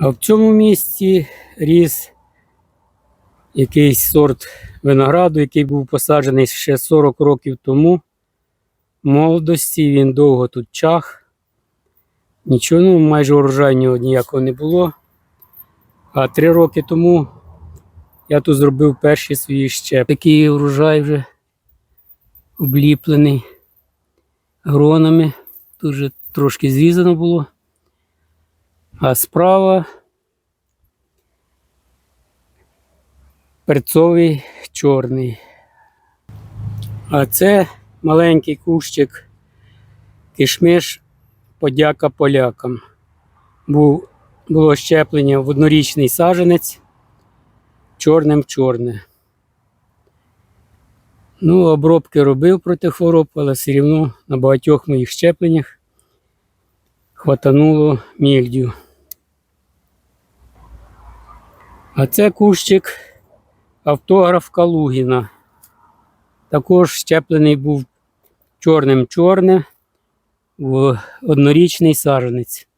А в цьому місці ріс якийсь сорт винограду, який був посаджений ще 40 років тому. В молодості він довго тут чах. Нічого, ну, майже урожайного ніякого не було. А три роки тому я тут зробив перші свої щеп. Такий урожай вже обліплений гронами. Тут вже трошки зрізано було. А справа перцовий чорний. А це маленький кущик кишмиш подяка полякам. Був, було щеплення в однорічний саженець чорним чорне. Ну, обробки робив проти хвороб, але все рівно на багатьох моїх щепленнях хватануло мільдю. А це кущик автограф Калугіна. Також щеплений був чорним чорне в однорічний саженець.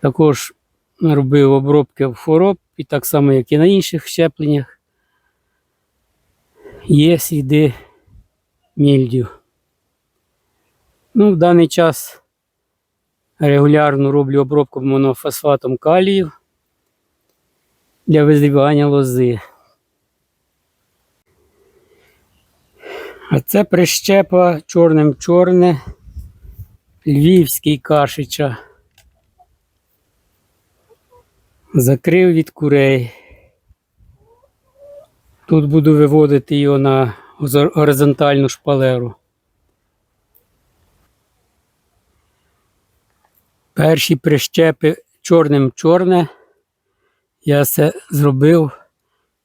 Також робив обробки в хвороб, і так само, як і на інших щепленнях. Є сліди мільдю. Ну, в даний час регулярно роблю обробку монофосфатом калію для визрівання лози. А це прищепа чорним чорне львівський кашича. Закрив від курей. Тут буду виводити його на горизонтальну шпалеру. Перші прищепи чорним чорне. Я це зробив,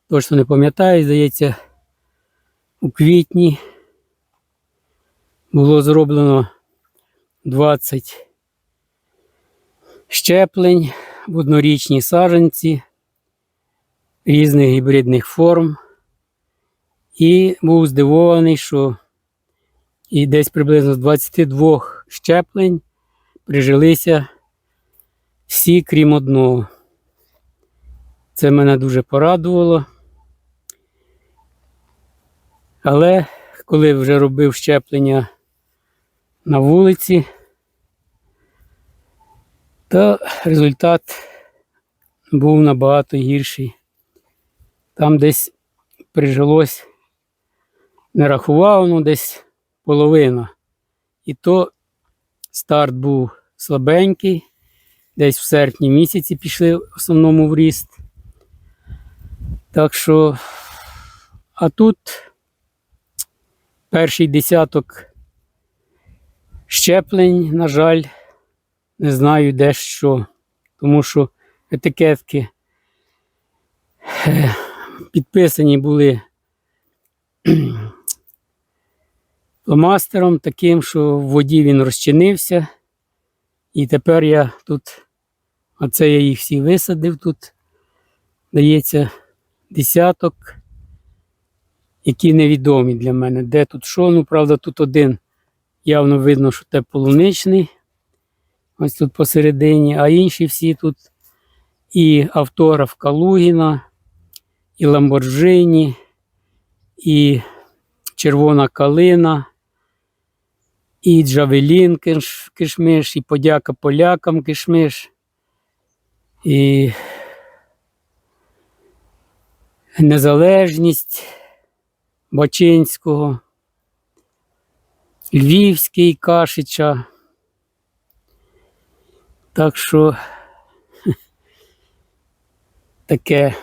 точно не пам'ятаю, здається, у квітні було зроблено 20 щеплень в однорічній саджанці різних гібридних форм. І був здивований, що і десь приблизно з 22 щеплень прижилися всі, крім одного. Це мене дуже порадувало. Але коли вже робив щеплення на вулиці, то результат був набагато гірший. Там десь прижилось, не рахував, ну десь половина. І то старт був слабенький, десь в серпні місяці пішли в основному в ріст. Так що, а тут перший десяток щеплень, на жаль, не знаю де що, тому що етикетки е, підписані були фломастером таким, що в воді він розчинився. І тепер я тут, оце я їх всі висадив тут, дається десяток, які невідомі для мене. Де тут що? Ну, правда, тут один явно видно, що це полуничний. Ось тут посередині, а інші всі тут і автограф Калугіна, і Ламборджині, і Червона калина, і Джавелін киш- кишмиш, і подяка полякам кишмиш, і Незалежність Бачинського, Львівський Кашича. Так що таке